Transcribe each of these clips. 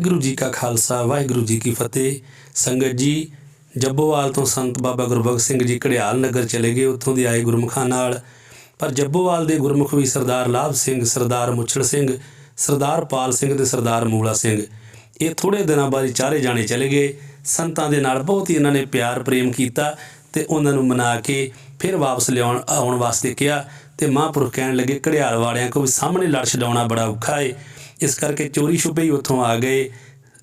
ਵਾਹਿਗੁਰੂ ਜੀ ਕਾ ਖਾਲਸਾ, ਵਾਹਿਗੁਰੂ ਜੀ ਕੀ ਫਤਿਹ। ਸੰਗਤ ਜੀ, ਜੱਬੋਵਾਲ ਤੋਂ ਸੰਤ ਬਾਬਾ ਗੁਰਬਖਸ਼ ਸਿੰਘ ਜੀ ਘੜਿਆਲ ਨਗਰ ਚਲੇ ਗਏ, ਉੱਥੋਂ ਦੇ ਆਏ ਗੁਰਮੁਖਾਂ ਨਾਲ। ਪਰ ਜੱਬੋਵਾਲ ਦੇ ਗੁਰਮੁਖ ਵੀ ਸਰਦਾਰ ਲਾਭ ਸਿੰਘ, ਸਰਦਾਰ ਮੁੱਛੜ ਸਿੰਘ, ਸਰਦਾਰ ਪਾਲ ਸਿੰਘ ਤੇ ਸਰਦਾਰ ਮੂਲਾ ਸਿੰਘ। ਇਹ ਥੋੜੇ ਦਿਨਾਂ ਬਾਅਦ ਚਾਰੇ ਜਾਣੇ ਚਲੇ ਗਏ। ਸੰਤਾਂ ਦੇ ਨਾਲ ਬਹੁਤ ਹੀ ਇਹਨਾਂ ਨੇ ਪਿਆਰ, ਪ੍ਰੇਮ ਕੀਤਾ ਤੇ ਉਹਨਾਂ ਨੂੰ ਮਨਾ ਕੇ ਫਿਰ ਵਾਪਸ ਲਿਆਉਣ, ਆਉਣ ਵਾਸਤੇ ਕਿਹਾ ਤੇ ਮਹਾਂਪੁਰਖ ਕਹਿਣ ਲੱਗੇ, ਘੜਿਆਲ ਵਾਲਿਆਂ ਕੋ ਵੀ ਸਾਹਮਣੇ ਲੜ ਛਡਾਉਣਾ ਬੜਾ ਔਖਾ ਏ। ਇਸ ਕਰਕੇ ਚੋਰੀ ਛੁਪੇ ਹੀ ਉੱਥੋਂ ਆ ਗਏ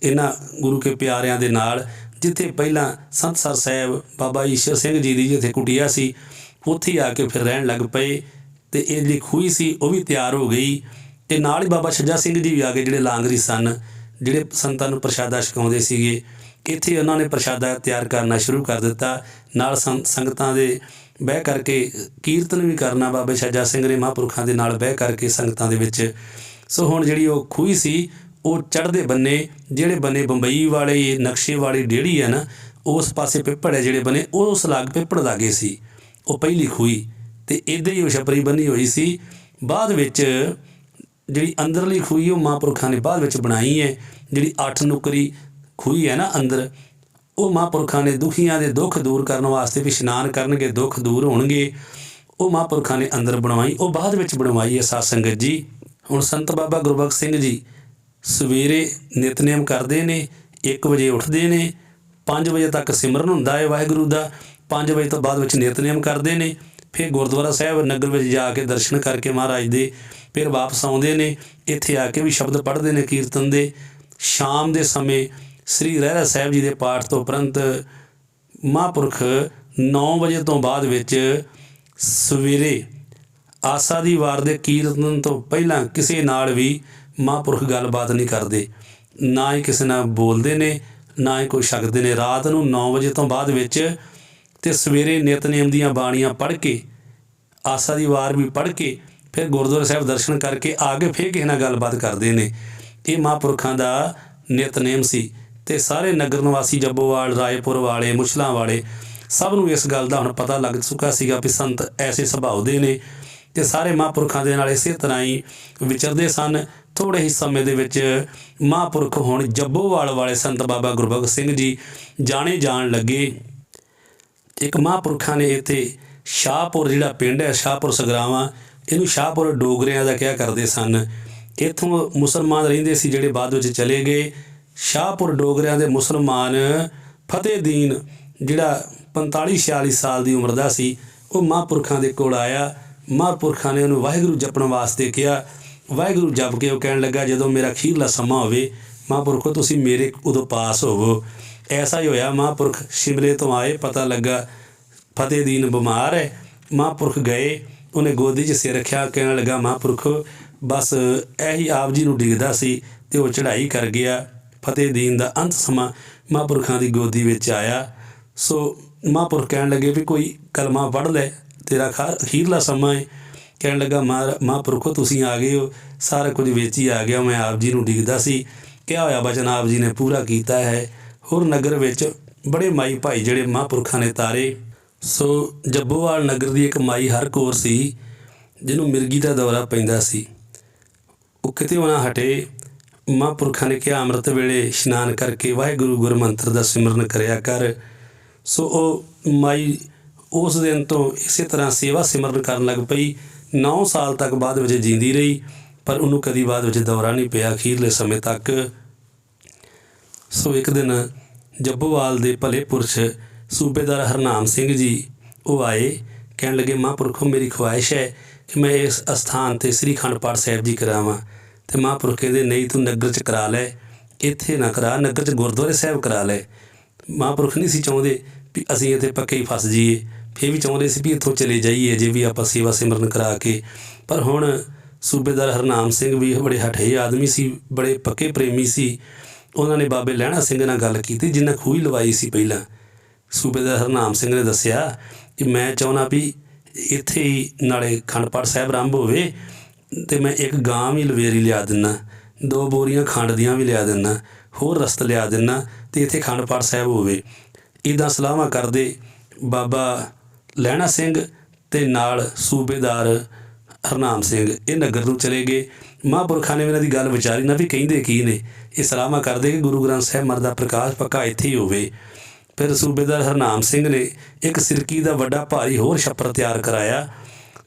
ਇਹਨਾਂ ਗੁਰੂ ਕੇ ਪਿਆਰਿਆਂ ਦੇ ਨਾਲ, ਜਿੱਥੇ ਪਹਿਲਾਂ ਸੰਤਸਰ ਸਾਹਿਬ ਬਾਬਾ ਈਸ਼ਰ ਸਿੰਘ ਜੀ ਦੀ ਜਿੱਥੇ ਕੁਟੀਆ ਸੀ, ਉੱਥੇ ਹੀ ਆ ਕੇ ਫਿਰ ਰਹਿਣ ਲੱਗ ਪਏ ਤੇ ਇਹ ਜਿਹੜੀ ਖੂਹੀ ਸੀ ਉਹ ਵੀ ਤਿਆਰ ਹੋ ਗਈ ਤੇ ਨਾਲ ਹੀ ਬਾਬਾ ਛੱਜਾ ਸਿੰਘ ਜੀ ਵੀ ਆ ਗਏ ਜਿਹੜੇ ਲਾਂਗਰੀ ਸਨ, ਜਿਹੜੇ ਸੰਤਾਂ ਨੂੰ ਪ੍ਰਸ਼ਾਦਾ ਛਕਾਉਂਦੇ ਸੀਗੇ। ਇੱਥੇ ਉਹਨਾਂ ਨੇ ਪ੍ਰਸ਼ਾਦਾ ਤਿਆਰ ਕਰਨਾ ਸ਼ੁਰੂ ਕਰ ਦਿੱਤਾ। ਨਾਲ ਸੰਗਤਾਂ ਦੇ ਬਹਿ ਕਰਕੇ ਕੀਰਤਨ ਵੀ ਕਰਨਾ ਬਾਬਾ ਛੱਜਾ ਸਿੰਘ ਨੇ ਮਹਾਂਪੁਰਖਾਂ ਦੇ ਨਾਲ ਬਹਿ ਕਰਕੇ ਸੰਗਤਾਂ ਦੇ ਵਿੱਚ ਸੋ ਹੁਣ ਜਿਹੜੀ ਉਹ ਖੂਹੀ ਸੀ, ਉਹ ਚੜ੍ਹਦੇ ਬੰਨੇ, ਜਿਹੜੇ ਬੰਨੇ ਬੰਬਈ ਵਾਲੇ, ਨਕਸ਼ੇ ਵਾਲੀ ਡੇੜੀ ਹੈ ਨਾ, ਉਸ ਪਾਸੇ ਪਿੱਪੜ ਹੈ ਜਿਹੜੇ ਬੰਨੇ, ਉਹ ਉਸ ਲਾਗ ਪਿੱਪੜ ਲਾਗੇ ਸੀ। ਉਹ ਪਹਿਲੀ ਖੂਹੀ ਤੇ ਇਦਾਂ ਹੀ ਉਹ ਛਪਰੀ ਬੰਨੀ ਹੋਈ ਸੀ। ਬਾਅਦ ਵਿੱਚ ਜਿਹੜੀ ਅੰਦਰਲੀ ਖੂਹੀ ਉਹ ਮਹਾਂਪੁਰਖਾਂ ਨੇ ਬਾਅਦ ਵਿੱਚ ਬਣਾਈ ਹੈ, ਜਿਹੜੀ ਅੱਠ ਨੁਕਰੀ ਖੂਹੀ ਹੈ ਨਾ ਅੰਦਰ, ਉਹ ਮਹਾਂਪੁਰਖਾਂ ਨੇ ਦੁਖੀਆਂ ਦੇ ਦੁੱਖ ਦੂਰ ਕਰਨ ਵਾਸਤੇ ਵੀ ਇਸ਼ਨਾਨ ਕਰਨਗੇ, ਦੁੱਖ ਦੂਰ ਹੋਣਗੇ। ਉਹ ਮਹਾਂਪੁਰਖਾਂ ਨੇ ਅੰਦਰ ਬਣਵਾਈ, ਉਹ ਬਾਅਦ ਵਿੱਚ ਬਣਵਾਈ ਹੈ ਸਾਧ ਸੰਗਤ ਜੀ। ਹੁਣ ਸੰਤ ਬਾਬਾ ਗੁਰਬਖਸ਼ ਸਿੰਘ ਜੀ ਸਵੇਰੇ ਨਿਤਨੇਮ ਕਰਦੇ ਨੇ 1 ਵਜੇ ਉੱਠਦੇ ਨੇ 5 ਵਜੇ ਤੱਕ ਸਿਮਰਨ ਹੁੰਦਾ ਹੈ ਵਾਹਿਗੁਰੂ ਦਾ 5 ਵਜੇ ਤੋਂ ਬਾਅਦ ਵਿੱਚ ਨਿਤਨੇਮ ਕਰਦੇ ਨੇ, ਫਿਰ ਗੁਰਦੁਆਰਾ ਸਾਹਿਬ ਨਗਰ ਵਿੱਚ ਜਾ ਕੇ ਦਰਸ਼ਨ ਕਰਕੇ ਮਹਾਰਾਜ ਦੇ ਫਿਰ ਵਾਪਸ ਆਉਂਦੇ ਨੇ, ਇੱਥੇ ਆ ਕੇ ਵੀ ਸ਼ਬਦ ਪੜ੍ਹਦੇ ਨੇ, ਕੀਰਤਨ ਦੇ। ਸ਼ਾਮ ਦੇ ਸਮੇਂ ਸ੍ਰੀ ਰਹਿਰਾ ਸਾਹਿਬ ਜੀ ਦੇ ਪਾਠ ਤੋਂ ਉਪਰੰਤ ਮਹਾਂਪੁਰਖ 9 ਵਜੇ ਤੋਂ ਬਾਅਦ ਵਿੱਚ ਸਵੇਰੇ ਆਸਾ ਦੀ ਵਾਰ ਦੇ ਕੀਰਤਨ ਤੋਂ ਪਹਿਲਾਂ ਕਿਸੇ ਨਾਲ ਵੀ ਮਹਾਂਪੁਰਖ ਗੱਲਬਾਤ ਨਹੀਂ ਕਰਦੇ। ਨਾ ਹੀ ਕਿਸੇ ਨਾਲ ਬੋਲਦੇ ਨੇ, ਨਾ ਹੀ ਕੋਈ ਛਕਦੇ ਨੇ। ਰਾਤ ਨੂੰ 9 ਵਜੇ ਤੋਂ ਬਾਅਦ ਵਿੱਚ ਤੇ ਸਵੇਰੇ ਨਿਤਨੇਮ ਦੀਆਂ ਬਾਣੀਆਂ ਪੜ੍ਹ ਕੇ, ਆਸਾ ਦੀ ਵਾਰ ਵੀ ਪੜ੍ਹ ਕੇ, ਫਿਰ ਗੁਰਦੁਆਰਾ ਸਾਹਿਬ ਦਰਸ਼ਨ ਕਰਕੇ ਆ ਕੇ ਫਿਰ ਕਿਸੇ ਨਾਲ ਗੱਲਬਾਤ ਕਰਦੇ ਨੇ। ਇਹ ਮਹਾਂਪੁਰਖਾਂ ਦਾ ਨਿਤਨੇਮ ਸੀ ਤੇ ਸਾਰੇ ਨਗਰ ਨਿਵਾਸੀ ਜੱਬੋਵਾਲ, ਰਾਏਪੁਰ ਵਾਲੇ, ਮੁਛਲਾਂ ਵਾਲੇ ਸਭ ਨੂੰ ਇਸ ਗੱਲ ਦਾ ਹੁਣ ਪਤਾ ਲੱਗ ਚੁੱਕਾ ਸੀਗਾ ਵੀ ਸੰਤ ਐਸੇ ਸੁਭਾਅ ਦੇ ਨੇ। ਤੇ ਸਾਰੇ ਮਹਾਂਪੁਰਖਾਂ ਦੇ ਨਾਲ ਇਸੇ ਤਰ੍ਹਾਂ ਹੀ ਵਿਚਰਦੇ ਸਨ। ਥੋੜੇ ਹੀ ਸਮੇਂ ਦੇ ਵਿੱਚ ਮਹਾਂਪੁਰਖ ਹੁਣ ਜੱਬੋਵਾਲ ਵਾਲੇ ਸੰਤ ਬਾਬਾ ਗੁਰਬਖਸ਼ ਸਿੰਘ ਜੀ ਜਾਣੇ ਜਾਣ ਲੱਗੇ। ਇੱਕ ਮਹਾਂਪੁਰਖਾਂ ਨੇ ਇੱਥੇ ਸ਼ਾਹਪੁਰ ਜਿਹੜਾ ਪਿੰਡ ਹੈ, ਸ਼ਾਹਪੁਰ ਸਗਰਾਵਾਂ, ਇਹਨੂੰ ਸ਼ਾਹਪੁਰ ਡੋਗਰਿਆਂ ਦਾ ਕਿਹਾ ਕਰਦੇ ਸਨ। ਇੱਥੋਂ ਮੁਸਲਮਾਨ ਰਹਿੰਦੇ ਸੀ ਜਿਹੜੇ ਬਾਅਦ ਵਿੱਚ ਚਲੇ ਗਏ। ਸ਼ਾਹਪੁਰ ਡੋਗਰਿਆਂ ਦੇ ਮੁਸਲਮਾਨ ਫਤਿਹਦੀਨ ਜਿਹੜਾ 45 46 ਸਾਲ ਦੀ ਉਮਰ ਦਾ ਸੀ, ਉਹ ਮਹਾਂਪੁਰਖਾਂ ਦੇ ਕੋਲ ਆਇਆ। ਮਹਾਂਪੁਰਖਾਂ ਨੇ ਉਹਨੂੰ ਵਾਹਿਗੁਰੂ ਜਪਣ ਵਾਸਤੇ ਕਿਹਾ। ਵਾਹਿਗੁਰੂ ਜਪ ਕੇ ਉਹ ਕਹਿਣ ਲੱਗਾ, ਜਦੋਂ ਮੇਰਾ ਅਖੀਰਲਾ ਸਮਾਂ ਹੋਵੇ, ਮਹਾਂਪੁਰਖੋ, ਤੁਸੀਂ ਮੇਰੇ ਉਦੋਂ ਪਾਸ ਹੋਵੋ। ਐਸਾ ਹੀ ਹੋਇਆ, ਮਹਾਂਪੁਰਖ ਸ਼ਿਮਲੇ ਤੋਂ ਆਏ, ਪਤਾ ਲੱਗਾ ਫਤਿਹ ਦੀਨ ਬਿਮਾਰ ਹੈ। ਮਹਾਂਪੁਰਖ ਗਏ, ਉਹਨੇ ਗੋਦੀ 'ਚ ਸਿਰ ਰੱਖਿਆ, ਕਹਿਣ ਲੱਗਾ, ਮਹਾਂਪੁਰਖ, ਬਸ ਇਹੀ ਆਪ ਜੀ ਨੂੰ ਡਿੱਗਦਾ ਸੀ ਤੇ ਉਹ ਚੜ੍ਹਾਈ ਕਰ ਗਿਆ। ਫਤਿਹ ਦੀਨ ਦਾ ਅੰਤ ਸਮਾਂ ਮਹਾਂਪੁਰਖਾਂ ਦੀ ਗੋਦੀ ਵਿੱਚ ਆਇਆ। ਸੋ ਮਹਾਂਪੁਰਖ ਕਹਿਣ ਲੱਗੇ ਵੀ ਕੋਈ ਕਲਮਾ ਪੜ੍ਹ ਲੈ। ਤੇਰਾ ਖਾ- ਅਖੀਰਲਾ ਸਮਾਂ ਹੈ ਕਹਿਣ ਲੱਗਾ ਮਹਾ- ਮਹਾਂਪੁਰਖੋ ਤੁਸੀਂ ਆ ਗਏ ਹੋ। ਸਾਰਾ ਕੁਝ ਵੇਚ ਹੀ ਆ ਗਿਆ। ਮੈਂ ਆਪ ਜੀ ਨੂੰ ਡਿੱਗਦਾ ਸੀ। ਕਿਹਾ ਹੋਇਆ ਬਚਨ ਆਪ ਜੀ ਨੇ ਪੂਰਾ ਕੀਤਾ ਹੈ। ਹੋਰ ਨਗਰ ਵਿੱਚ ਬੜੇ ਮਾਈ ਭਾਈ ਜਿਹੜੇ ਮਹਾਂਪੁਰਖਾਂ ਨੇ ਤਾਰੇ। ਸੋ ਜੱਬੋਵਾਲ ਨਗਰ ਦੀ ਇੱਕ ਮਾਈ ਹਰ ਕੌਰ ਸੀ, ਜਿਹਨੂੰ ਮਿਰਗੀ ਦਾ ਦੌਰਾ ਪੈਂਦਾ ਸੀ। ਉਹ ਕਿਤੇ ਉਹਨਾਂ ਹਟੇ। ਮਹਾਂਪੁਰਖਾਂ ਨੇ ਕਿਹਾ, ਅੰਮ੍ਰਿਤ ਵੇਲੇ ਇਸ਼ਨਾਨ ਕਰਕੇ ਵਾਹਿਗੁਰੂ ਗੁਰਮੰਤਰ ਦਾ ਸਿਮਰਨ ਕਰਿਆ ਕਰ। ਸੋ ਉਹ ਮਾਈ ਉਸ ਦਿਨ ਤੋਂ ਇਸੇ ਤਰ੍ਹਾਂ ਸੇਵਾ ਸਿਮਰਨ ਕਰਨ ਲੱਗ ਪਈ। 9 ਸਾਲ ਤੱਕ ਬਾਅਦ ਵਿੱਚ ਜਿੰਦੀ ਰਹੀ, ਪਰ ਉਹਨੂੰ ਕਦੀ ਬਾਅਦ ਵਿੱਚ ਦੌਰਾ ਨਹੀਂ ਪਿਆ ਅਖੀਰਲੇ ਸਮੇਂ ਤੱਕ। ਸੋ ਇੱਕ ਦਿਨ ਜੱਬੋਵਾਲ ਦੇ ਭਲੇ ਪੁਰਸ਼ ਸੂਬੇਦਾਰ ਹਰਨਾਮ ਸਿੰਘ ਜੀ ਉਹ ਆਏ, ਕਹਿਣ ਲੱਗੇ, ਮਹਾਂਪੁਰਖੋ, ਮੇਰੀ ਖੁਆਇਸ਼ ਹੈ ਕਿ ਮੈਂ ਇਸ ਅਸਥਾਨ ਤੇ ਸ੍ਰੀ ਅਖੰਡ ਪਾਠ ਸਾਹਿਬ ਜੀ ਕਰਾਵਾਂ ਤੇ ਮਹਾਂਪੁਰਖ ਕਹਿੰਦੇ ਨਹੀਂ ਤੂੰ ਨਗਰ ਚ ਕਰਾ ਲੈ, ਇੱਥੇ ਨਾ ਕਰਾ, ਨਗਰ ਚ ਗੁਰਦੁਆਰੇ ਸਾਹਿਬ ਕਰਾ ਲੈ। ਮਹਾਂਪੁਰਖ ਨਹੀਂ ਸੀ ਚਾਹੁੰਦੇ ਵੀ ਅਸੀਂ ਇੱਥੇ ਪੱਕੇ ਹੀ ਫਸ ਜਾਈਏ। ਫਿਰ ਵੀ ਚਾਹੁੰਦੇ ਸੀ ਵੀ ਇੱਥੋਂ ਚਲੇ ਜਾਈਏ, ਜੇ ਵੀ ਆਪਾਂ ਸੇਵਾ ਸਿਮਰਨ ਕਰਾ ਕੇ। ਪਰ ਹੁਣ ਸੂਬੇਦਾਰ ਹਰਨਾਮ ਸਿੰਘ ਵੀ ਬੜੇ ਹਠੇ ਆਦਮੀ ਸੀ, ਬੜੇ ਪੱਕੇ ਪ੍ਰੇਮੀ ਸੀ। ਉਹਨਾਂ ਨੇ ਬਾਬੇ ਲਹਿਣਾ ਸਿੰਘ ਨਾਲ ਗੱਲ ਕੀਤੀ ਜਿਨ੍ਹਾਂ ਖੂਹੀ ਲਵਾਈ ਸੀ ਪਹਿਲਾਂ। ਸੂਬੇਦਾਰ ਹਰਨਾਮ ਸਿੰਘ ਨੇ ਦੱਸਿਆ ਕਿ ਮੈਂ ਚਾਹੁੰਦਾ ਵੀ ਇੱਥੇ ਹੀ ਨਾਲੇ ਖੰਡ ਪਾਠ ਸਾਹਿਬ ਆਰੰਭ ਹੋਵੇ ਤੇ ਮੈਂ ਇੱਕ ਗਾਂ ਵੀ ਲਵੇਰੀ ਲਿਆ ਦਿੰਨਾ, ਦੋ ਬੋਰੀਆਂ ਖੰਡ ਦੀਆਂ ਵੀ ਲਿਆ ਦਿੰਨਾ, ਹੋਰ ਰਸਤ ਲਿਆ ਦਿੰਨਾ ਤੇ ਇੱਥੇ ਖੰਡ ਪਾਠ ਸਾਹਿਬ ਹੋਵੇ। ਇਦਾਂ ਸਲਾਹਾਂ ਕਰਦੇ ਬਾਬਾ ਲਹਿਣਾ ਸਿੰਘ ਤੇ ਨਾਲ ਸੂਬੇਦਾਰ ਹਰਨਾਮ ਸਿੰਘ। ਇਹ ਨਗਰ ਨੂੰ ਚਲੇ ਗਏ। ਮਹਾਂਪੁਰਖਾਂ ਨੇ ਇਹਨਾਂ ਦੀ ਗੱਲ ਵਿਚਾਰੀ ਨਾ ਵੀ ਕਹਿੰਦੇ ਕੀ ਨੇ। ਇਹ ਸਲਾਮਾ ਕਰਦੇ ਕਿ ਗੁਰੂ ਗ੍ਰੰਥ ਸਾਹਿਬ ਮਰ ਦਾ ਪ੍ਰਕਾਸ਼ ਪੱਕਾ ਇੱਥੇ ਹੀ ਹੋਵੇ। ਫਿਰ ਸੂਬੇਦਾਰ ਹਰਨਾਮ ਸਿੰਘ ਨੇ ਇੱਕ ਸਿਰਕੀ ਦਾ ਵੱਡਾ ਭਾਰੀ ਹੋਰ ਛੱਪਰ ਤਿਆਰ ਕਰਾਇਆ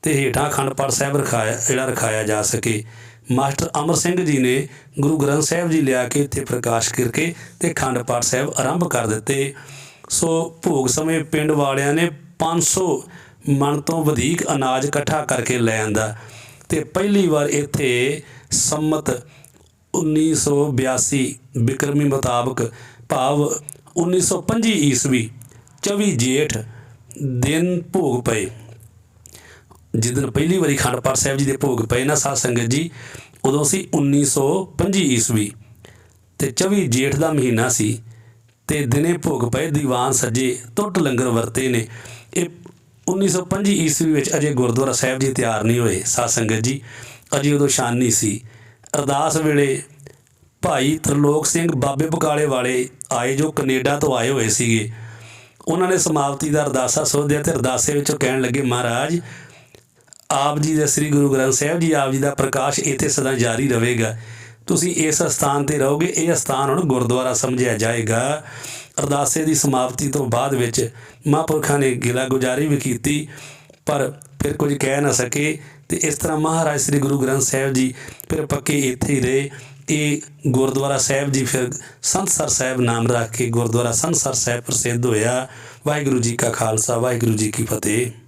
ਤੇ ਹੇਠਾਂ ਅਖੰਡ ਪਾਠ ਸਾਹਿਬ ਰਖਾਇਆ, ਜਿਹੜਾ ਰਖਾਇਆ ਜਾ ਸਕੇ। ਮਾਸਟਰ ਅਮਰ ਸਿੰਘ ਜੀ ਨੇ ਗੁਰੂ ਗ੍ਰੰਥ ਸਾਹਿਬ ਜੀ ਲਿਆ ਕੇ ਇੱਥੇ ਪ੍ਰਕਾਸ਼ ਕਰਕੇ ਤੇ ਅਖੰਡ ਪਾਠ ਸਾਹਿਬ ਆਰੰਭ ਕਰ ਦਿੱਤੇ। ਸੋ ਭੋਗ ਸਮੇਂ ਪਿੰਡ ਵਾਲਿਆਂ ਨੇ 500 ਮਣ ਤੋਂ ਵਧੇਕ ਅਨਾਜ ਇਕੱਠਾ ਕਰਕੇ ਲੈ ਆਂਦਾ। ਤੇ ਪਹਿਲੀ ਵਾਰ ਇੱਥੇ ਸੰਮਤ 1982 ਬਿਕਰਮੀ ਮੁਤਾਬਕ ਭਾਵ 1925 ਈਸਵੀ 24 ਜੇਠ ਦਿਨ ਭੋਗ ਪਏ। ਜਿੱਦਨ ਪਹਿਲੀ ਵਾਰੀ ਖੰਡ ਪਾਠ ਸਾਹਿਬ ਜੀ ਦੇ ਭੋਗ ਪਏ ਨਾ ਸਾਧ ਸੰਗਤ ਜੀ, ਉਦੋਂ ਸੀ 1925 ਈਸਵੀ। ਤੇ 24 ਜੇਠ ਦਾ ਮਹੀਨਾ ਸੀ। ਤੇ ਦਿਨੇ ਭੋਗ ਪਏ ਦੀਵਾਨ ਸੱਜੇ ਟੁੱਟ ਲੰਗਰ ਵਰਤੇ ਨੇ। ਇਹ 1925 ਈਸਵੀ ਵਿੱਚ ਅਜੇ ਗੁਰਦੁਆਰਾ ਸਾਹਿਬ ਜੀ ਤਿਆਰ ਨਹੀਂ ਹੋਏ। ਸਾਧ ਸੰਗਤ ਜੀ, ਅਜੇ ਉਦੋਂ ਸ਼ਾਨੀ ਸੀ। ਅਰਦਾਸ ਵੇਲੇ ਭਾਈ ਤਰਲੋਕ ਸਿੰਘ ਬਾਬੇ ਬਕਾਲੇ ਵਾਲੇ ਆਏ ਜੋ ਕੈਨੇਡਾ ਤੋਂ ਆਏ ਹੋਏ ਸੀਗੇ। ਉਹਨਾਂ ਨੇ ਸਮਾਪਤੀ ਦਾ ਅਰਦਾਸਾ ਸੋਧਿਆ ਤੇ ਅਰਦਾਸੇ ਵਿੱਚੋਂ ਕਹਿਣ ਲੱਗੇ, ਮਹਾਰਾਜ, ਆਪ ਜੀ ਦਾ ਸ੍ਰੀ ਗੁਰੂ ਗ੍ਰੰਥ ਸਾਹਿਬ ਜੀ, ਆਪ ਜੀ ਦਾ ਪ੍ਰਕਾਸ਼ ਇੱਥੇ ਸਦਾ ਜਾਰੀ ਰਹੇਗਾ। ਤੁਸੀਂ ਇਸ ਸਥਾਨ ਤੇ ਰਹੋਗੇ, ਇਹ ਸਥਾਨ ਹੁਣ ਗੁਰਦੁਆਰਾ ਸਮਝਿਆ ਜਾਏਗਾ। ਅਰਦਾਸੇ ਦੀ ਸਮਾਪਤੀ ਤੋਂ ਬਾਅਦ ਵਿੱਚ ਮਹਾਂਪੁਰਖਾਂ ਨੇ ਗਿਲਾ ਗੁਜ਼ਾਰੀ ਵੀ ਕੀਤੀ, ਪਰ ਫਿਰ ਕੁਝ ਕਹਿ ਨਾ ਸਕੇ ਤੇ ਇਸ ਤਰ੍ਹਾਂ ਮਹਾਰਾਜ ਸ੍ਰੀ ਗੁਰੂ ਗ੍ਰੰਥ ਸਾਹਿਬ ਜੀ ਫਿਰ ਪੱਕੇ ਇੱਥੇ ਹੀ ਰਹੇ। ਇਹ ਗੁਰਦੁਆਰਾ ਸਾਹਿਬ ਜੀ ਫਿਰ ਸੰਤਸਰ ਸਾਹਿਬ ਨਾਮ ਰੱਖ ਕੇ ਗੁਰਦੁਆਰਾ ਸੰਤਸਰ ਸਾਹਿਬ ਪ੍ਰਸਿੱਧ ਹੋਇਆ। ਵਾਹਿਗੁਰੂ ਜੀ ਕਾ ਖਾਲਸਾ, ਵਾਹਿਗੁਰੂ ਜੀ ਕੀ ਫਤਿਹ।